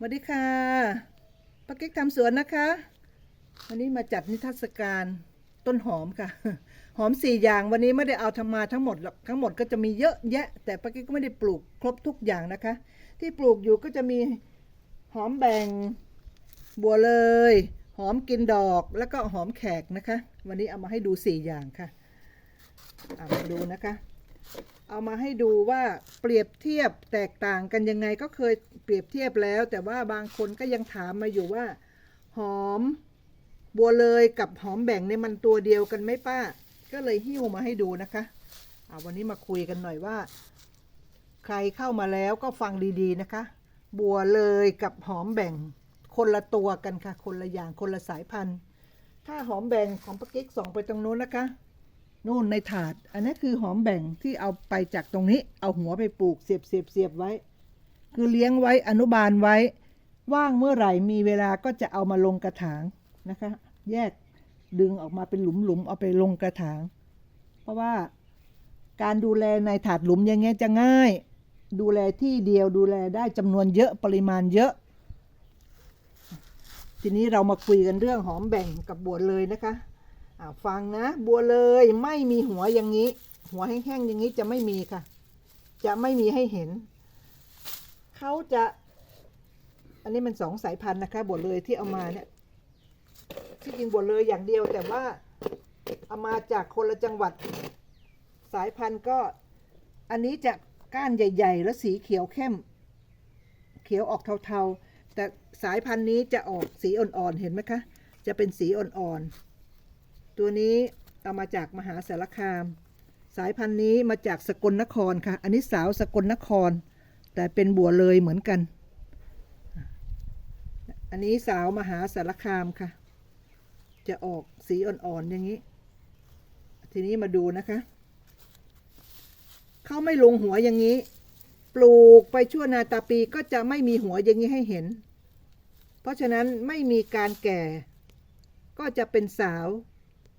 สวัสดีค่ะป้ากิ๊กทำสวนนะคะ วันนี้มาจัดนิทรรศการต้นหอมค่ะ หอมสี่อย่างวันนี้ไม่ได้เอาทำมาทั้งหมดหรอกทั้งหมดก็จะมีเยอะแยะ แต่ป้ากิ๊กก็ไม่ได้ปลูกครบทุกอย่างนะคะ ที่ปลูกอยู่ก็จะมีหอมแบ่งบัวเลย หอมกินดอกแล้วก็หอมแขกนะคะ วันนี้เอามาให้ดูสี่อย่างค่ะเอามาดูนะคะ เอามาให้ดูว่าเปรียบเทียบแตกต่างกันยังไงก็เคยเปรียบเทียบแล้ว แต่ว่าบางคนก็ยังถามมาอยู่ว่า หอมบัวเลยกับหอมแบ่งเนี่ยมันตัวเดียวกันไหมป้า ก็เลยหิ้วมาให้ดูนะคะอ่าวันนี้มาคุยกันหน่อยว่า ใครเข้ามาแล้วก็ฟังดีๆนะคะ บัวเลยกับหอมแบ่งคนละตัวกันค่ะ คนละอย่างคนละสายพันธุ์ ถ้าหอมแบ่งของปากิ๊กส่องไปตรงนู้นนะคะ นู่นในถาด อันนี้คือหอมแบ่งที่เอาไปจากตรงนี้ เอาหัวไปปลูกเสียบเสียบเสียบไว้ คือเลี้ยงไว้อนุบาลไว้ ว่างเมื่อไหร่มีเวลาก็จะเอามาลงกระถางนะคะ แยกดึงออกมาเป็นหลุมหลุมๆเอาไปลงกระถาง เพราะว่าการดูแลในถาดหลุมอย่างเงี้ยจะง่าย ดูแลที่เดียวดูแลได้จำนวนเยอะปริมาณเยอะ ทีนี้เรามาคุยกันเรื่องหอมแบ่งกับบัวเลยนะคะ ฟังนะ บัวเลยไม่มีหัวอย่างนี้ หัวแห้งๆอย่างนี้จะไม่มีค่ะ จะไม่มีให้เห็น เขาจะ อันนี้มันสองสายพันธุ์นะคะ บัวเลยที่เอามาเนี่ยที่จริงบัวเลยอย่างเดียว แต่ว่าเอามาจากคนละจังหวัด สายพันธุ์ก็ อันนี้จะก้านใหญ่ ๆ แล้วสีเขียวเข้ม เขียวออกเทาๆ แต่สายพันธุ์นี้จะออกสีอ่อนๆเห็นไหมคะ จะเป็นสีอ่อนๆ ตัวนี้เอามาจากมหาสารคาม สายพันธุ์นี้มาจากสกลนครค่ะ อันนี้สาวสกลนคร แต่เป็นบัวเลยเหมือนกัน อันนี้สาวมหาสารคามค่ะ จะออกสีอ่อนๆอย่างนี้ ทีนี้มาดูนะคะ เขาไม่ลงหัวอย่างนี้ ปลูกไปชั่วนาตาปีก็จะไม่มีหัวอย่างนี้ให้เห็น เพราะฉะนั้นไม่มีการแก่ ก็จะเป็นสาว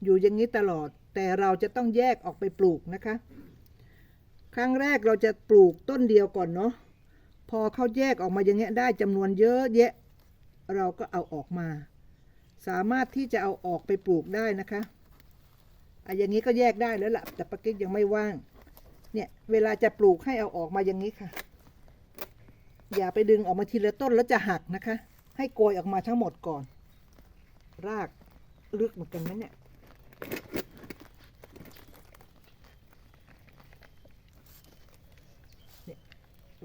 อยู่อย่างนี้ตลอด แต่เราจะต้องแยกออกไปปลูกนะคะ ครั้งแรกเราจะปลูกต้นเดียวก่อนเนาะพอเขาแยกออกมาอย่างเงี้ยได้จำนวนเยอะแยะ เราก็เอาออกมา สามารถที่จะเอาออกไปปลูกได้นะคะอะอย่างนี้ก็แยกได้แล้วล่ะ แต่ปากิ๊กยังไม่ว่าง เนี่ย เวลาจะปลูกให้เอาออกมาอย่างนี้ค่ะ อย่าไปดึงออกมาทีละต้นแล้วจะหักนะคะ ให้โกยออกมาทั้งหมดก่อน รากลึกเหมือนกันไหมเนี่ย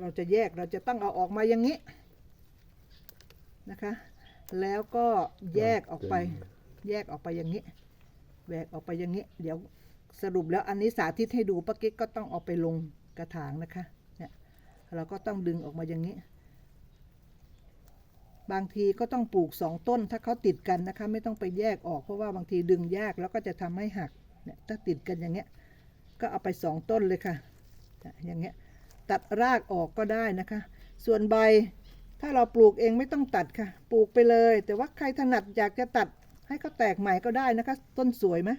เราจะแยกเราจะต้องเอาออกมาอย่างนี้นะคะ แล้วก็แยกออกไป แยกออกไปอย่างนี้แบกออกไปอย่างนี้ เดี๋ยวสรุปแล้วอันนี้สาธิตให้ดูป้ากิ๊กก็ต้องเอาไปลงกระถางนะคะ เนี่ย เราก็ต้องดึงออกมาอย่างนี้ บางทีก็ต้องปลูกสองต้น ถ้าเขาติดกันนะคะ ไม่ต้องไปแยกออกเพราะว่าบางทีดึงยากแล้วก็จะทำให้หักเนี่ยถ้าติดกันอย่างเงี้ยก็เอาไปสองต้นเลยค่ะเนี่ยอย่างเงี้ยตัดรากออกก็ได้นะคะ ส่วนใบถ้าเราปลูกเองไม่ต้องตัดค่ะ ปลูกไปเลย แต่ว่าใครถนัดอยากจะตัดให้เขาแตกใหม่ก็ได้นะคะ ต้นสวยไหม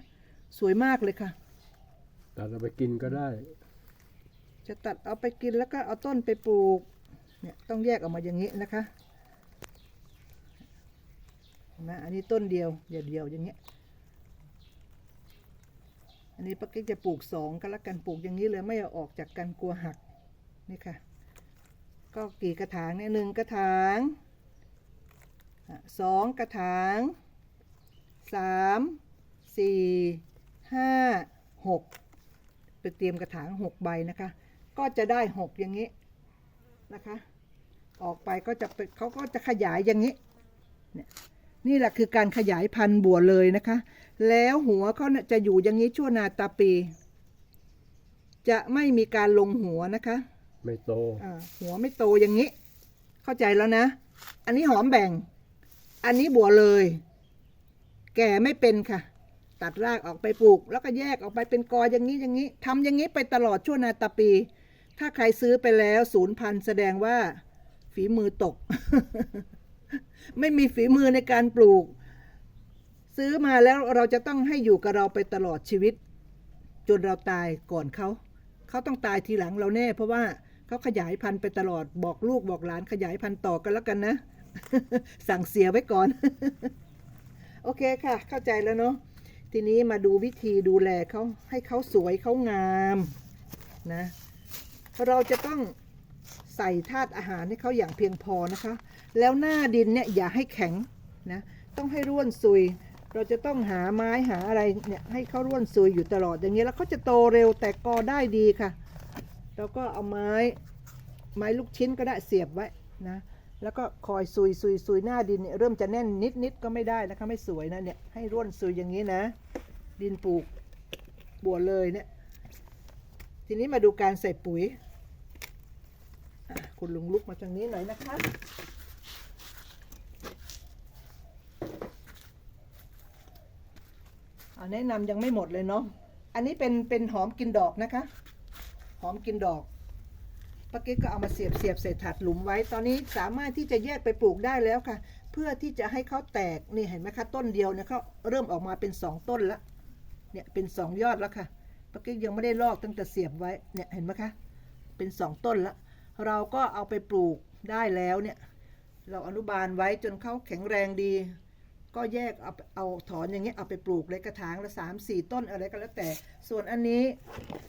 สวยมากเลยค่ะ ตัดเอาไปกินก็ได้ จะตัดเอาไปกินแล้วก็เอาต้นไปปลูกเนี่ยต้องแยกออกมาอย่างนี้นะคะเห็นะอันนี้ต้นเดียวเดียวเดียวอย่างเงี้ย อันนี้ปักกิ๊กจะปลูกสองก็แล้วกันปลูกอย่างนี้เลยไม่เอาออกจากกันกลัวหักนี่ค่ะ ก็กี่กระถางเนี่ยหนึ่งกระถางสองกระถางสามสี่ห้าหกไปเตรียมกระถางหกใบนะคะ ก็จะได้หกอย่างนี้นะคะ ออกไปก็จะเป็นเขาก็จะขยายอย่างนี้เนี่ย นี่แหละคือการขยายพันธุ์บัวเลยนะคะ แล้วหัวเขาน่ะจะอยู่อย่างนี้ชั่วนาตาปี จะไม่มีการลงหัวนะคะ ไม่โตอ่าหัวไม่โตอย่างนี้ เข้าใจแล้วนะ อันนี้หอมแบ่ง อันนี้บัวเลย แก่ไม่เป็นค่ะ ตัดรากออกไปปลูก แล้วก็แยกออกไปเป็นกออย่างนี้อย่างนี้ทำอย่างนี้ไปตลอดชั่วนาตาปี ถ้าใครซื้อไปแล้วศูนย์พันแสดงว่า ฝีมือตก ไม่มีฝีมือในการปลูก ซื้อมาแล้วเราจะต้องให้อยู่กับเราไปตลอดชีวิต จนเราตายก่อนเขาเขาต้องตายทีหลังเราแน่ เพราะว่าเขาขยายพันธุ์ไปตลอดบอกลูกบอกหลานขยายพันธุ์ต่อกันแล้วกันนะ สั่งเสียไว้ก่อน โอเคค่ะ เข้าใจแล้วเนาะทีนี้มาดูวิธีดูแลเขาให้เขาสวยเขางามนะ เราจะต้อง ใส่ธาตุอาหารให้เขาอย่างเพียงพอนะคะ แล้วหน้าดินเนี่ยอย่าให้แข็งนะต้องให้ร่วนซุย เราจะต้องหาไม้หาอะไรเนี่ยให้เขาร่วนซุยอยู่ตลอดอย่างเงี้ยแล้วเขาจะโตเร็วแต่กอได้ดีค่ะ แล้วก็เอาไม้ไม้ลูกชิ้นก็ได้เสียบไว้นะแล้วก็คอยซุยซุยซุยหน้าดินเนี่ยเริ่มจะแน่นนิดนิดก็ไม่ได้นะคะไม่สวยนะเนี่ยให้ร่วนซุยอย่างนี้นะ ดินปลูกบัวเลยเนี่ยทีนี้มาดูการใส่ปุ๋ย คุณลุงลุกมาทางนี้หน่อยนะคะ เอาแนะนำยังไม่หมดเลยเนาะ อันนี้เป็นเป็นหอมกินดอกนะคะ หอมกินดอกป้าเก๊กก็เอามาเสียบเสียบใส่ถาดหลุมไว้ ตอนนี้สามารถที่จะแยกไปปลูกได้แล้วค่ะ เพื่อที่จะให้เขาแตก นี่เห็นไหมคะ ต้นเดียวเนี่ยเขาเริ่มออกมาเป็นสองต้นล้วเนี่ยเป็นสองยอดแล้วค่ะป้าเก๊กยังไม่ได้ลอกตั้งแต่เสียบไว้ เนี่ยเห็นไหมคะ เป็นสองต้นล้ว เราก็เอาไปปลูกได้แล้วเนี่ย เราอนุบาลไว้จนเขาแข็งแรงดี ก็แยกเอาเอาถอนอย่างเงี้ยเอาไปปลูกเลยกระถางละสามสี่ต้นอะไรก็แล้วแต่ ส่วนอันนี้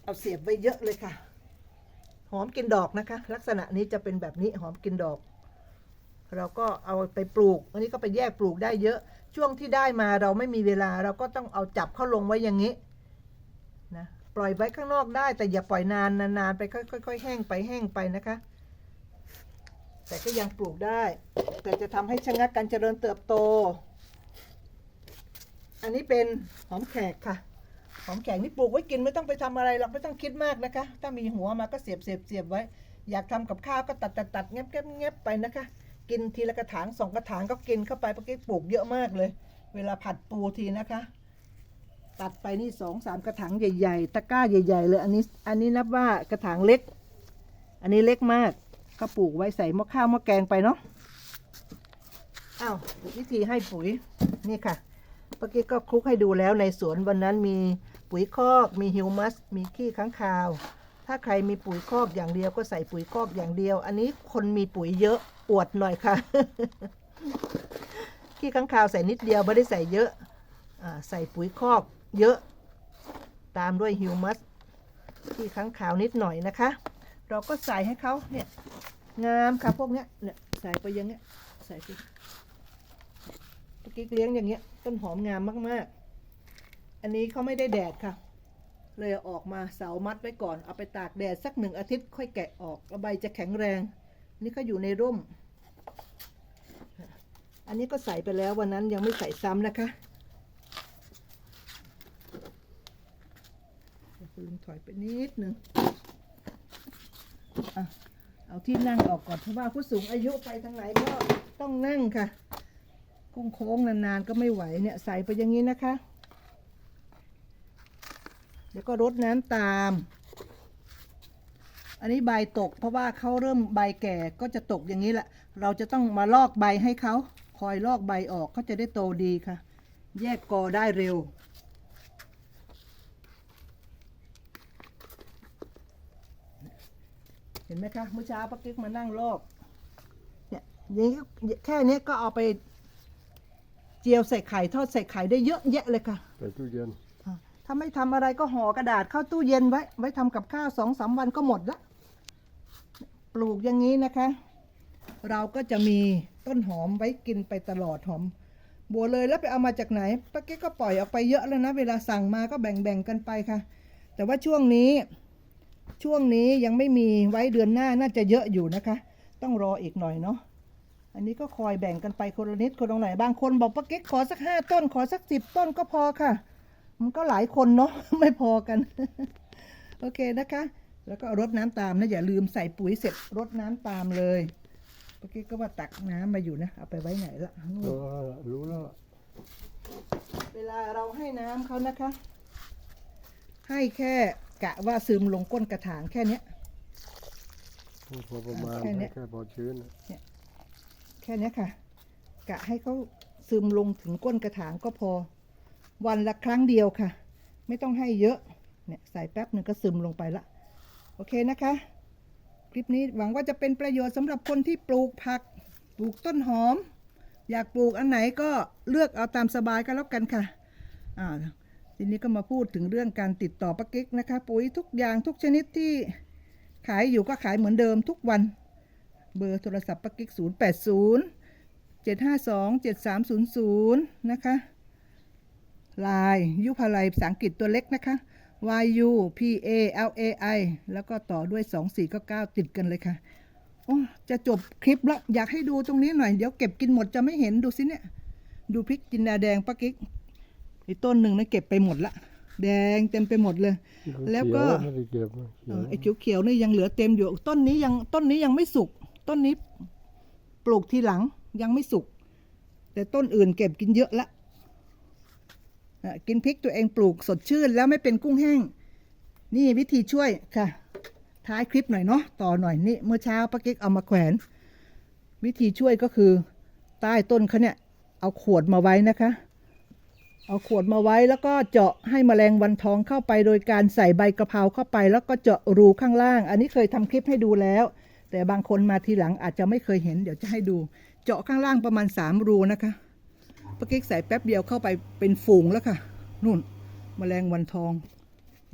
เอาเสียบไว้เยอะเลยค่ะ หอมกินดอกนะคะ ลักษณะนี้จะเป็นแบบนี้หอมกินดอก เราก็เอาไปปลูก อันนี้ก็ไปแยกปลูกได้เยอะ ช่วงที่ได้มาเราไม่มีเวลาเราก็ต้องเอาจับเข้าลงไว้อย่างนี้นะ ปล่อยไว้ข้างนอกได้ แต่อย่าปล่อยนานนานๆไปค่อยๆแห้งไปแห้งไปนะคะ แต่ก็ยังปลูกได้ แต่จะทำให้ชะงักการเจริญเติบโต อันนี้เป็นหอมแขกค่ะหอมแขกนี่ปลูกไว้กินไม่ต้องไปทำอะไรหรอกไม่ต้องคิดมากนะคะ ถ้ามีหัวมาก็เสียบเสียบเสียบไว้ อยากทำกับข้าวก็ตัดตัดตัดเงียบเงียบเงียบไปนะคะ กินทีละกระถางสองกระถางก็กินเข้าไปเมื่อกี้ปลูกเยอะมากเลย เวลาผัดปูทีนะคะ ตัดไปนี่สองสามกระถางใหญ่ๆ ตะกร้าใหญ่ ๆ เลย อันนี้ อันนี้นับว่ากระถางเล็ก อันนี้เล็กมาก ก็ปลูกไว้ใส่หม้อข้าวหม้อแกงไปเนาะอ้าววิธีให้ปุ๋ยนี่ค่ะเมื่อกี้ก็คลุกให้ดูแล้วในสวนวันนั้นมีปุ๋ยคอกมีฮิวมัส มีขี้ค้างคาว ถ้าใครมีปุ๋ยคอกอย่างเดียวก็ใส่ปุ๋ยคอกอย่างเดียว อันนี้คนมีปุ๋ยเยอะอวดหน่อยค่ะ ขี้ค้างคาวใส่นิดเดียวไม่ได้ใส่เยอะอใส่ปุ๋ยคอก เยอะ ตามด้วยฮิวมัสขี้ค้างคาวนิดหน่อยนะคะ เราก็ใส่ให้เขาเนี่ยงามค่ะพวกเนี้ยเนี่ยใส่ไปอยังเงี้ยใส่ไปตะกี้เลี้ยงอย่างเงี้ยต้นหอมงามมากๆ อันนี้เขาไม่ได้แดดค่ะ เลยออกมาเสามัดไว้ก่อนเอาไปตากแดดสักหนึ่งอาทิตย์ค่อยแกะออกใบจะแข็งแรง นี่ก็อยู่ในร่ม อันนี้ก็ใส่ไปแล้ววันนั้นยังไม่ใส่ซ้ำนะคะเดี๋ยว คุณลุงถอยไปนิดนึงอะเอาที่นั่งออกก่อนเพราะว่าผู้สูงอายุไปทางไหนก็ต้องนั่งค่ะโค้งโค้งนานๆก็ไม่ไหวเนี่ยใส่ไปอย่างนี้นะคะ เดี๋ยวก็รดน้ำตาม อันนี้ใบตกเพราะว่าเขาเริ่มใบแก่ก็จะตกอย่างนี้แหละ เราจะต้องมาลอกใบให้เขาคอยลอกใบออกเขาจะได้โตดีค่ะ แยกกอได้เร็ว เห็นไหมคะเมื่อเช้าป้ากิ๊กมานั่งลอกเนี่ยอย่างนี้แค่เนี้ยก็เอาไป เจียวใส่ไข่ทอดใส่ไข่ได้เยอะแยะเลยค่ะใส่ตู้เย็นอะถ้าไม่ทำอะไรก็ห่อกระดาษเข้าตู้เย็นไว้ ไว้ทำกับข้าวสองสามวันก็หมดละปลูกอย่างนี้นะคะ เราก็จะมีต้นหอมไว้กินไปตลอดหอมบัวเลยแล้วไปเอามาจากไหนป้ากิ๊กก็ปล่อยออกไปเยอะแล้วนะ เวลาสั่งมาก็แบ่งๆกันไปค่ะ แต่ว่าช่วงนี้ ช่วงนี้ยังไม่มีไว้เดือนหน้าน่าจะเยอะอยู่นะคะ ต้องรออีกหน่อยเนาะอันนี้ก็คอยแบ่งกันไปคนละนิดคนละหน่อยบางคนบอกป้าเก๊กขอสักห้าต้น ขอสักสิบต้นก็พอค่ะ มันก็หลายคนเนาะไม่พอกัน โอเคนะคะ แล้วก็รดน้ำตามนะอย่าลืมใส่ปุ๋ยเสร็จรดน้ำตามเลยป้าเก๊กก็ว่าตักน้ำมาอยู่นะเอาไปไว้ไหนละนู่เอนอรู้แล้วเวลาเราให้น้ำเขานะคะ ให้แค่ กะว่าซึมลงก้นกระถางแค่เนี้ย พอประมาณแค่เนี้ย แค่พอชื้นแค่เนี้ยค่ะ กะให้เขาซึมลงถึงก้นกระถางก็พอ วันละครั้งเดียวค่ะ ไม่ต้องให้เยอะ เนี่ยใส่แป๊บหนึ่งก็ซึมลงไปละ โอเคนะคะ คลิปนี้หวังว่าจะเป็นประโยชน์สำหรับคนที่ปลูกผัก ปลูกต้นหอม อยากปลูกอันไหนก็เลือกเอาตามสบายก็แล้วกันค่ะอ่า ทีนี้ก็มาพูดถึงเรื่องการติดต่อปากิ๊กนะคะ ปุ๋ยทุกอย่างทุกชนิดที่ขายอยู่ก็ขายเหมือนเดิมทุกวัน เบอร์โทรศัพท์ปากิ๊ก 0 8 0 7 5 2 7 3 0 0 นะคะลายยุพาลัยภาษาอังกฤษตัวเล็กนะคะ y u p a l a i แล้วก็ต่อด้วย 2499ติดกันเลยค่ะ โอ้จะจบคลิปแล้ว อยากให้ดูตรงนี้หน่อย เดี๋ยวเก็บกินหมดจะไม่เห็นดูสิเนี่ย ดูพริกจินดาแดงป้ากิ๊ก อีกต้นหนึ่งนะเก็บไปหมดละ แดงเต็มไปหมดเลย แล้วก็เขียไม่ได้เก็บนะเขีเอยวอไอ้เขียวๆนี่ยังเหลือเต็มอยู่ ต้นนี้ยังต้นนี้ยังไม่สุก ต้นนี้ปลูกทีหลังยังไม่สุก แต่ต้นอื่นเก็บกินเยอะละอะกินพริกตัวเองปลูกสดชื่น แล้วไม่เป็นกุ้งแห้ง นี่วิธีช่วยค่ะ ท้ายคลิปหน่อยเนาะต่อหน่อยนี่เมื่อเช้าป้ากิ๊กเอามาแขวน วิธีช่วยก็คือ ใต้ต้นเขาเนี่ย เอาขวดมาไว้นะคะ เอาขวดมาไว้แล้วก็เจาะให้แมลงวันทองเข้าไป โดยการใส่ใบกะเพราเข้าไป แล้วก็เจาะรูข้างล่าง อันนี้เคยทำคลิปให้ดูแล้ว แต่บางคนมาทีหลังอาจจะไม่เคยเห็น เดี๋ยวจะให้ดู เจาะข้างล่างประมาณสามรูนะคะป้ากิ๊กใส่แป๊บเดียวเข้าไปเป็นฝูงแล้วค่ะนู่นแมลงวันทอง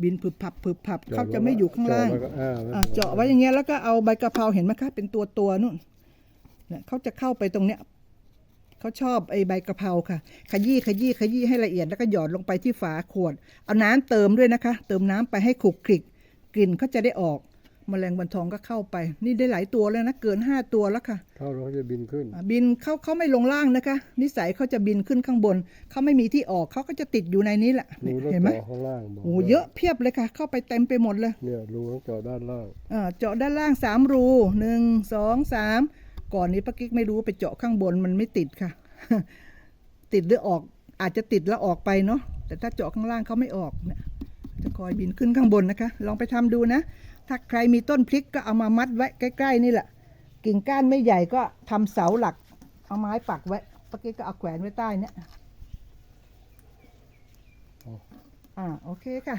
บินผึบผับผึบผับเขาจะไม่อยู่ข้างล่างเจาะแล้วก็อ้าไว้อะเจาะไว้อย่างเงี้ยแล้วก็เอาใบกะเพราเห็นไหมคะเป็นตัวตัวๆนู่นเนี่ยเขาจะเข้าไปตรงเนี้ย เขาชอบไอ้ใบกะเพราค่ะ ขยี้ขยี้ขยี้ให้ละเอียดแล้วก็หยอดลงไปที่ฝาขวด เอาน้ำเติมด้วยนะคะ เติมน้ำไปให้ขลุกคลิก กลิ่นเขาจะได้ออกแมลงวันทองก็เข้าไป นี่ได้หลายตัวแล้วนะ เกินห้าตัวแล้วค่ะ เข้าแล้วเขาจะบินขึ้นอะบินเขาเขาไม่ลงล่างนะคะ นิสัยเขาจะบินขึ้นข้างบน เขาไม่มีที่ออกเขาก็จะติดอยู่ในนี้แหละรูต้องเห็นไหมเจาะข้างล่างบอกโอ้เยอะเพียบเลยค่ะ เข้าไปเต็มไปหมดเลย เนี่ยรูต้องเจาะด้านล่างอ่าเจาะด้านล่างสามรูหนึ่งสองสาม ก่อนนี้ป้ากิ๊กไม่รู้ไปเจาะข้างบนมันไม่ติดค่ะ ติดหรือออกอาจจะติดแล้วออกไปเนาะแต่ถ้าเจาะข้างล่างเขาไม่ออกเนี่ยจะคอยบินขึ้นข้างบนนะคะ ลองไปทำดูนะ ถ้าใครมีต้นพริกก็เอามามัดไว้ใกล้ ๆ นี่แหละ กิ่งก้านไม่ใหญ่ก็ทำเสาหลัก เอาไม้ปักไว้ป้ากิ๊กก็เอาแขวนไว้ใต้เนี่ยอ่าโอเคค่ะ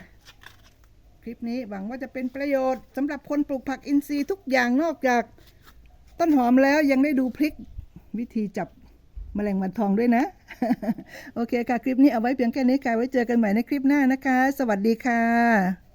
คลิปนี้หวังว่าจะเป็นประโยชน์สำหรับคนปลูกผักอินทรีย์ทุกอย่างนอกจาก ต้นหอมแล้วยังได้ดูพริกวิธีจับแมลงวันทองด้วยนะ โอเคค่ะ คลิปนี้เอาไว้เพียงแค่นี้ค่ะ ไว้เจอกันใหม่ในคลิปหน้านะคะ สวัสดีค่ะ